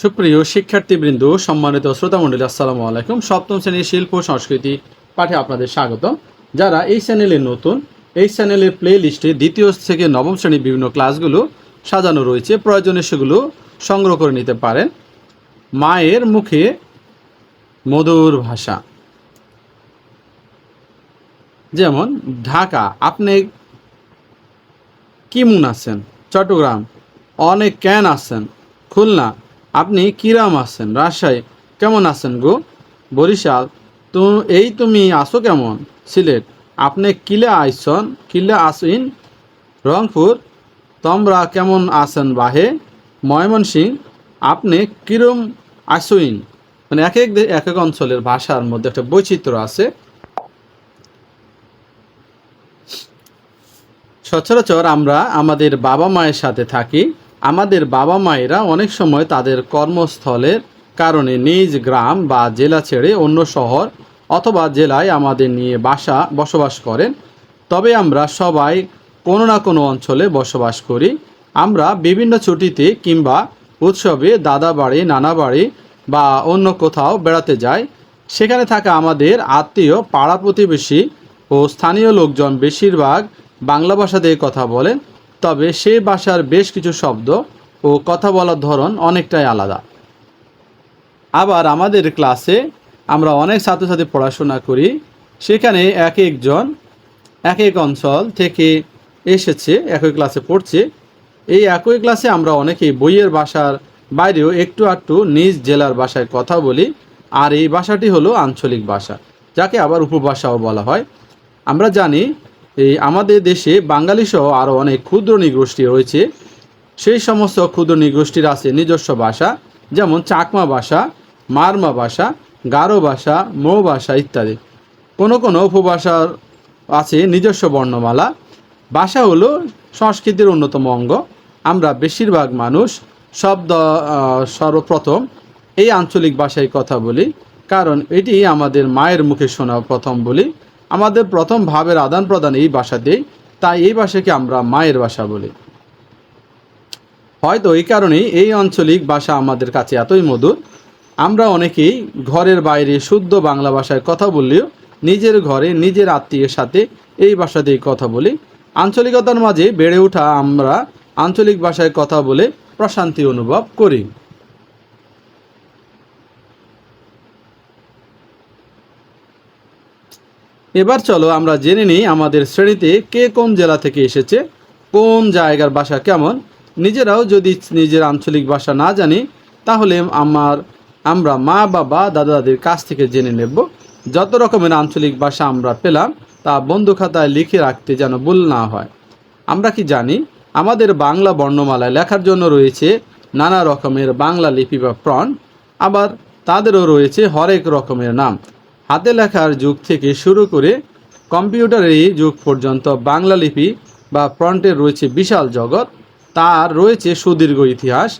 সুপ্রিয় শিক্ষার্থীবৃন্দ, সম্মানিত শ্রোতামণ্ডলী, আসসালামু আলাইকুম। সপ্তম শ্রেণির শিল্প সংস্কৃতি পাঠে আপনাদের স্বাগতম। যারা এই চ্যানেলে নতুন, এই চ্যানেলের প্লে লিস্টে দ্বিতীয় থেকে নবম শ্রেণির বিভিন্ন ক্লাসগুলো সাজানো রয়েছে। প্রয়োজনে সেগুলো সংগ্রহ করে নিতে পারেন। মায়ের মুখে মধুর ভাষা। যেমন, ঢাকা, আপনি কিমুন আছেন? চট্টগ্রাম, অনেক ক্যান আছেন? খুলনা আপনি কিরাম আছেন? রাজশাহী। কেমন আছেন গো? বরিশাল তো এই তুমি আসো কেমন? সিলেট। আপনি কিলা আইসন? কিলা আসইন? রংপুর। তোমরা কেমন আছেন বাহে? ময়মনসিং আপনি কিরম আসইন? মানে এক এক এক এক অঞ্চলের ভাষার মধ্যে একটা বৈচিত্র্য আছে। সচরাচর আমরা আমাদের বাবা মায়ের সাথে থাকি। আমাদের বাবা মায়েরা অনেক সময় তাদের কর্মস্থলের কারণে নিজ গ্রাম বা জেলা ছেড়ে অন্য শহর অথবা জেলায় আমাদের নিয়ে বাসা বসবাস করেন। তবে আমরা সবাই কোনো না কোনো অঞ্চলে বসবাস করি। আমরা বিভিন্ন ছুটিতে কিংবা উৎসবে দাদা বাড়ি, নানা বাড়ি বা অন্য কোথাও বেড়াতে যাই। সেখানে থাকা আমাদের আত্মীয়, পাড়া প্রতিবেশী ও স্থানীয় লোকজন বেশিরভাগ বাংলা ভাষাতে কথা বলেন। তবে সে ভাষার বেশ কিছু শব্দ ও কথা বলার ধরন অনেকটাই আলাদা। আবার আমাদের ক্লাসে আমরা অনেক ছাত্রছাত্রী পড়াশোনা করি, সেখানে এক একজন, এক এক অঞ্চল থেকে এসেছে, একই ক্লাসে পড়ছে। এই একই ক্লাসে আমরা অনেকেই বইয়ের ভাষার বাইরেও একটু একটু নিজ জেলার ভাষায় কথা বলি, আর এই ভাষাটি হলো আঞ্চলিক ভাষা, যাকে আবার উপভাষাও বলা হয়। আমরা জানি এই আমাদের দেশে বাঙালি সহ আরও অনেক ক্ষুদ্র নৃগোষ্ঠী রয়েছে। সেই সমস্ত ক্ষুদ্র নৃগোষ্ঠীর আছে নিজস্ব ভাষা, যেমন চাকমা ভাষা, মারমা ভাষা, গারো ভাষা, মৌ ভাষা ইত্যাদি। কোনো কোনো উপভাষার আছে নিজস্ব বর্ণমালা। ভাষা হলো সংস্কৃতির অন্যতম অঙ্গ। আমরা বেশিরভাগ মানুষ শব্দ সর্বপ্রথম এই আঞ্চলিক ভাষায় কথা বলি। কারণ এটি আমাদের মায়ের মুখে শোনা প্রথম বলি। আমাদের প্রথম ভাবের আদান প্রদান এই ভাষাতেই তাই এই ভাষাকে আমরা মায়ের ভাষা বলি। হয়তো এই কারণেই এই আঞ্চলিক ভাষা আমাদের কাছে এতই মধুর। আমরা অনেকেই ঘরের বাইরে শুদ্ধ বাংলা ভাষায় কথা বললেও নিজের ঘরে নিজের আত্মীয়ের সাথে এই ভাষাতেই কথা বলি। আঞ্চলিকতার মাঝে বেড়ে ওঠা আমরা আঞ্চলিক ভাষায় কথা বলে প্রশান্তি অনুভব করি। এবার চলো আমরা জেনে নিই আমাদের শ্রেণীতে কে কোন জেলা থেকে এসেছে, কোন জায়গার ভাষা কেমন। নিজেরাও যদি নিজের আঞ্চলিক ভাষা না জানি, তাহলে আমার, আমরা মা, বাবা, দাদা, দাদির কাছ থেকে জেনে নেব। যত রকমের আঞ্চলিক ভাষা আমরা পেলাম, তা বন্ধু খাতায় লিখে রাখতে যেন ভুল না হয়। আমরা কি জানি, আমাদের বাংলা বর্ণমালায় লেখার জন্য রয়েছে নানা রকমের বাংলা লিপি বা ফ্রন্ট আবার তাদেরও রয়েছে হরেক রকমের নাম। হাতে লেখার যুগ থেকে শুরু করে কম্পিউটারের এই যুগ পর্যন্ত বাংলা লিপি বা ফ্রন্টের রয়েছে বিশাল জগৎ, তার রয়েছে সুদীর্ঘ ইতিহাস,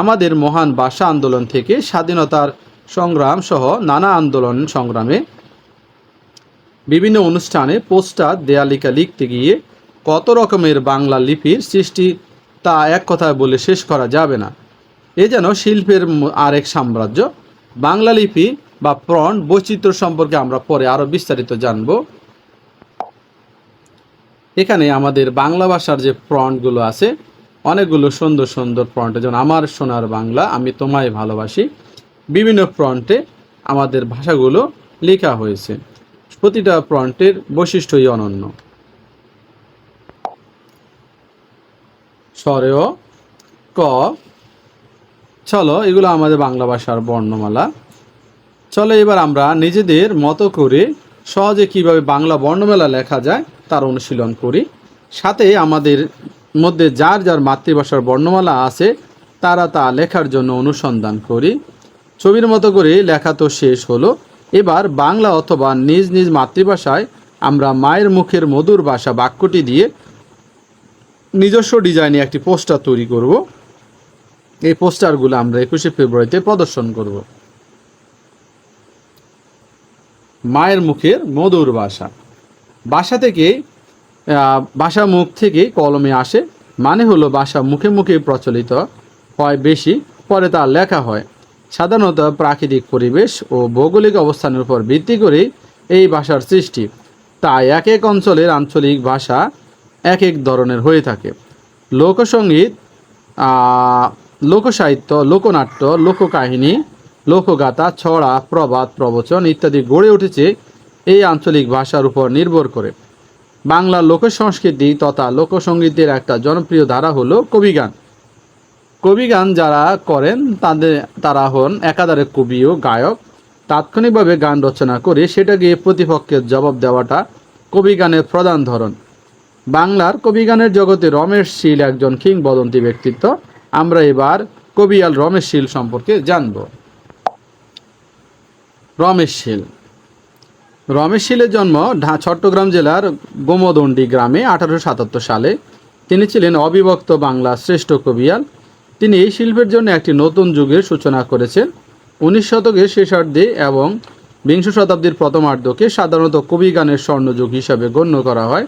আমাদের মহান ভাষা আন্দোলন থেকে স্বাধীনতার সংগ্রাম সহ নানা আন্দোলন সংগ্রামে বিভিন্ন অনুষ্ঠানে পোস্টার, দেয়ালিকা লিখতে গিয়ে কত রকমের বাংলা লিপির সৃষ্টি তা এক কথায় বলে শেষ করা যাবে না। এ যেন শিল্পের আরেক সাম্রাজ্য। বাংলা লিপি বা প্রণ বৈচিত্র্য সম্পর্কে আমরা পরে আরও বিস্তারিত জানব। এখানে আমাদের বাংলা ভাষার যে প্রণগুলো আছে, অনেকগুলো সুন্দর সুন্দর প্রন্ট যেমন আমার সোনার বাংলা, আমি তোমায় ভালোবাসি, বিভিন্ন প্রন্টে আমাদের ভাষাগুলো লেখা হয়েছে। প্রতিটা প্রন্টের বৈশিষ্ট্যই অনন্য। স্বরেয় ক চলো এগুলো আমাদের বাংলা ভাষার বর্ণমালা। চলো এবার আমরা নিজেদের মতো করে সহজে কীভাবে বাংলা বর্ণমেলা লেখা যায় তার অনুশীলন করি। সাথে আমাদের মধ্যে যার যার মাতৃভাষার বর্ণমালা আছে, তারা তা লেখার জন্য অনুসন্ধান করি। ছবির মতো করে লেখা তো শেষ হলো। এবার বাংলা অথবা নিজ নিজ মাতৃভাষায় আমরা মায়ের মুখের মধুর ভাষা বাক্যটি দিয়ে নিজস্ব ডিজাইনে একটি পোস্টার তৈরি করব। এই পোস্টারগুলো আমরা একুশে ফেব্রুয়ারিতে প্রদর্শন করব। মায়ের মুখের মধুর ভাষা বাসা থেকে বাসা মুখ থেকে কলমে আসে মানে হলো ভাষা মুখে মুখে প্রচলিত হয় বেশি, পরে তা লেখা হয়। সাধারণত প্রাকৃতিক পরিবেশ ও ভৌগোলিক অবস্থানের উপর ভিত্তি করে এই ভাষার সৃষ্টি। তাই এক এক অঞ্চলের আঞ্চলিক ভাষা এক এক ধরনের হয়ে থাকে। লোকসঙ্গীত লোকসাহিত্য, লোকনাট্য, লোককাহিনী লোকগাথা, ছড়া, প্রবাদ, প্রবচন ইত্যাদি গড়ে উঠেছে এই আঞ্চলিক ভাষার উপর নির্ভর করে। বাংলা লোকসংস্কৃতি তথা লোকসঙ্গীতের একটা জনপ্রিয় ধারা হলো কবিগান। কবিগান যারা করেন, তাদের, তারা হন একাধারে কবি ও গায়ক। তাৎক্ষণিকভাবে গান রচনা করে সেটাকে প্রতিপক্ষের জবাব দেওয়াটা কবিগানের প্রধান ধরন। বাংলার কবিগানের জগতে রমেশ শীল একজন কিংবদন্তি ব্যক্তিত্ব। আমরা এবার কবিয়াল রমেশ শীল সম্পর্কে জানব। রমেশ শীল। রমেশ শীলের জন্ম ঢা- চট্টগ্রাম জেলার গোমদণ্ডী গ্রামে আঠারোশো সাতাত্তর সালে। তিনি ছিলেন অবিভক্ত বাংলা শ্রেষ্ঠ কবিয়াল তিনি এই শিল্পের জন্য একটি নতুন যুগের সূচনা করেছেন। উনিশ শতকের শেষার্ধে এবং বিংশ শতাব্দীর প্রথমার্ধকে সাধারণত কবিগানের স্বর্ণযুগ হিসাবে গণ্য করা হয়।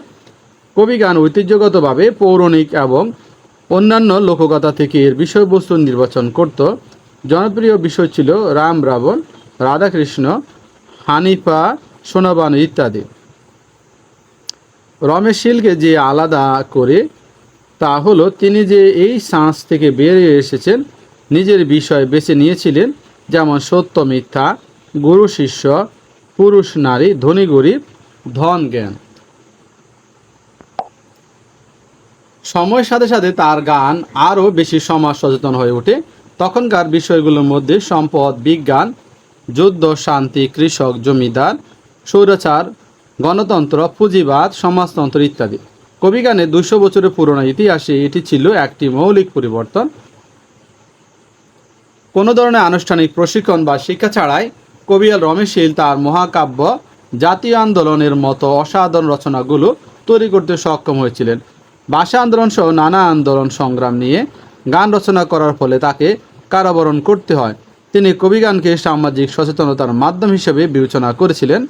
কবিগান ঐতিহ্যগতভাবে পৌরাণিক এবং অন্যান্য লোককথা থেকে এর বিষয়বস্তু নির্বাচন করত। জনপ্রিয় বিষয় ছিল রাম রাবণ রাধাকৃষ্ণ, হানিফা, সোনাবানু ইত্যাদি। রমেশ শীলকে যে আলাদা করে, তা হলো তিনি যে এই সাঁস থেকে বেরিয়ে এসেছেন, নিজের বিষয় বেছে নিয়েছিলেন, যেমন সত্য মিথ্যা, গুরু শিষ্য, পুরুষ নারী, ধনী গরিব, ধন জ্ঞান। সময়ের সাথে সাথে তার গান আরও বেশি সমাজ সচেতন হয়ে ওঠে। তখনকার বিষয়গুলোর মধ্যে সম্পদ, বিজ্ঞান যুদ্ধ, শান্তি, কৃষক, জমিদার, স্বৈরাচার, গণতন্ত্র, পুঁজিবাদ, সমাজতন্ত্র ইত্যাদি। কবিগানে দুশো বছরের পুরনো ইতিহাসে এটি ছিল একটি মৌলিক পরিবর্তন। কোনো ধরনের আনুষ্ঠানিক প্রশিক্ষণ বা শিক্ষা ছাড়াই কবিয়াল রমেশীল তার মহাকাব্য, জাতীয় আন্দোলনের মতো অসাধারণ রচনাগুলো তৈরি করতে সক্ষম হয়েছিলেন। ভাষা আন্দোলন সহ নানা আন্দোলন সংগ্রাম নিয়ে গান রচনা করার ফলে তাকে কারাবরণ করতে হয়। তিনি কবিগানকে সামাজিক সচেতনতার মাধ্যম হিসেবে বিবেচনা করেছিলেন।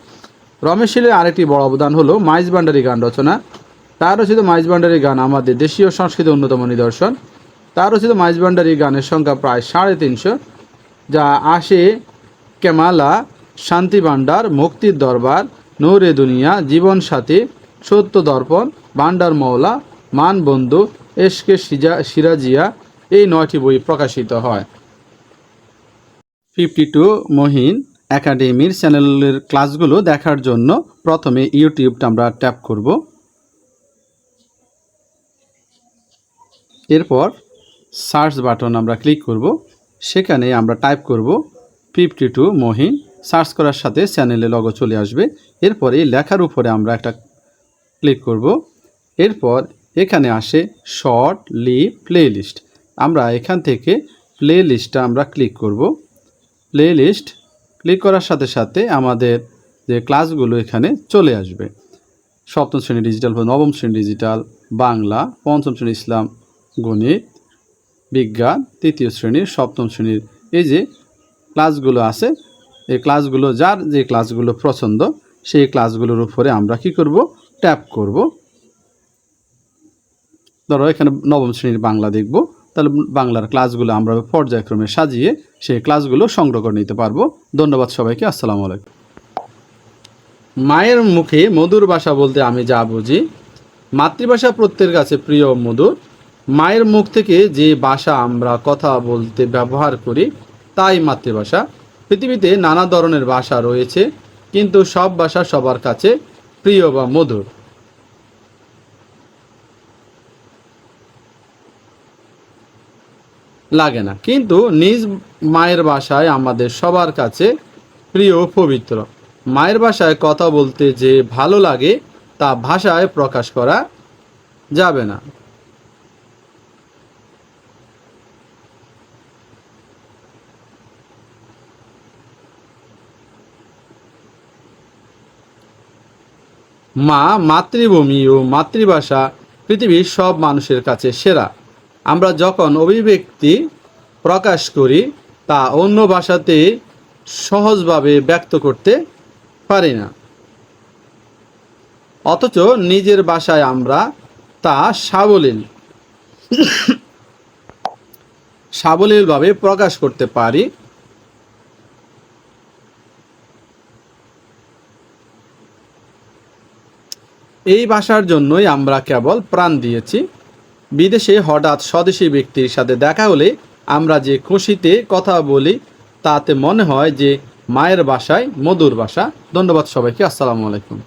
রমেশ শীলের আরেকটি বড় অবদান হলো মাইজ ভান্ডারি গান রচনা। তার রচিত মাইজ ভান্ডারি গান আমাদের দেশীয় সংস্কৃতির অন্যতম নিদর্শন। তার রচিত মাইজ ভান্ডারি গানের সংখ্যা প্রায় সাড়ে তিনশো, যা আসে কেমালা, শান্তি ভান্ডার, মুক্তির দরবার, নৌরে দুনিয়া, জীবন সাথী, সত্য দর্পণ, ভান্ডার মৌলা মানবন্ধু এসকে সিজা সিরাজিয়া, এই নয়টি বই প্রকাশিত হয়। ফিফটি টু মহিন একাডেমির চ্যানেলের ক্লাসগুলো দেখার জন্য প্রথমে ইউটিউবটা আমরা ট্যাপ করব। এরপর সার্চ বাটন আমরা ক্লিক করব। সেখানে আমরা টাইপ করব ফিফটি টু মহিন সার্চ করার সাথে চ্যানেলে লগো চলে আসবে। এরপর এই লেখার উপরে আমরা একটা ক্লিক করব। এরপর এখানে আসে শর্ট লিভ প্লে আমরা এখান থেকে প্লে আমরা ক্লিক করব। প্লে লিস্ট ক্লিক করার সাথে সাথে আমাদের যে ক্লাসগুলো এখানে চলে আসবে। সপ্তম শ্রেণি ডিজিটাল নবম শ্রেণি ডিজিটাল বাংলা, পঞ্চম শ্রেণি ইসলাম, গণিত, বিজ্ঞান, তৃতীয় শ্রেণির সপ্তম শ্রেণির এই যে ক্লাসগুলো আছে, এই ক্লাসগুলো যার যে ক্লাসগুলো পছন্দ, সেই ক্লাসগুলোর উপরে আমরা কি করব? ট্যাপ করব। ধরো এখানে নবম শ্রেণির বাংলা দেখব। তাহলে বাংলার ক্লাসগুলো আমরা পর্যায়ক্রমে সাজিয়ে সেই ক্লাসগুলো সংগ্রহ করে নিতে পারব। ধন্যবাদ সবাইকে, আসসালামু আলাইকুম। মায়ের মুখে মধুর ভাষা বলতে আমি যা বুঝি, মাতৃভাষা প্রত্যেকের কাছে প্রিয় মধুর। মায়ের মুখ থেকে যে ভাষা আমরা কথা বলতে ব্যবহার করি, তাই মাতৃভাষা। পৃথিবীতে নানা ধরনের ভাষা রয়েছে, কিন্তু সব ভাষা সবার কাছে প্রিয় বা মধুর। লাগে না। কিন্তু নিজ মায়ের ভাষায় আমাদের সবার কাছে প্রিয়, পবিত্র। মায়ের ভাষায় কথা বলতে যে ভালো লাগে, তা ভাষায় প্রকাশ করা যাবে না। মা মাতৃভূমি ও মাতৃভাষা পৃথিবীর সব মানুষের কাছে সেরা। আমরা যখন অভিব্যক্তি প্রকাশ করি, তা অন্য ভাষাতে সহজভাবে ব্যক্ত করতে পারি না। অথচ নিজের ভাষায় আমরা তা সাবলীল, সাবলীলভাবে প্রকাশ করতে পারি। এই ভাষার জন্যই আমরা কেবল প্রাণ দিয়েছি। বিদেশে হঠাৎ স্বদেশী ব্যক্তির সাথে দেখা হলে আমরা যে খুশিতে কথা বলি, তাতে মনে হয় যে মায়ের বাসায় মধুর বাসা। ধন্যবাদ সবাইকে, আসসালামু আলাইকুম।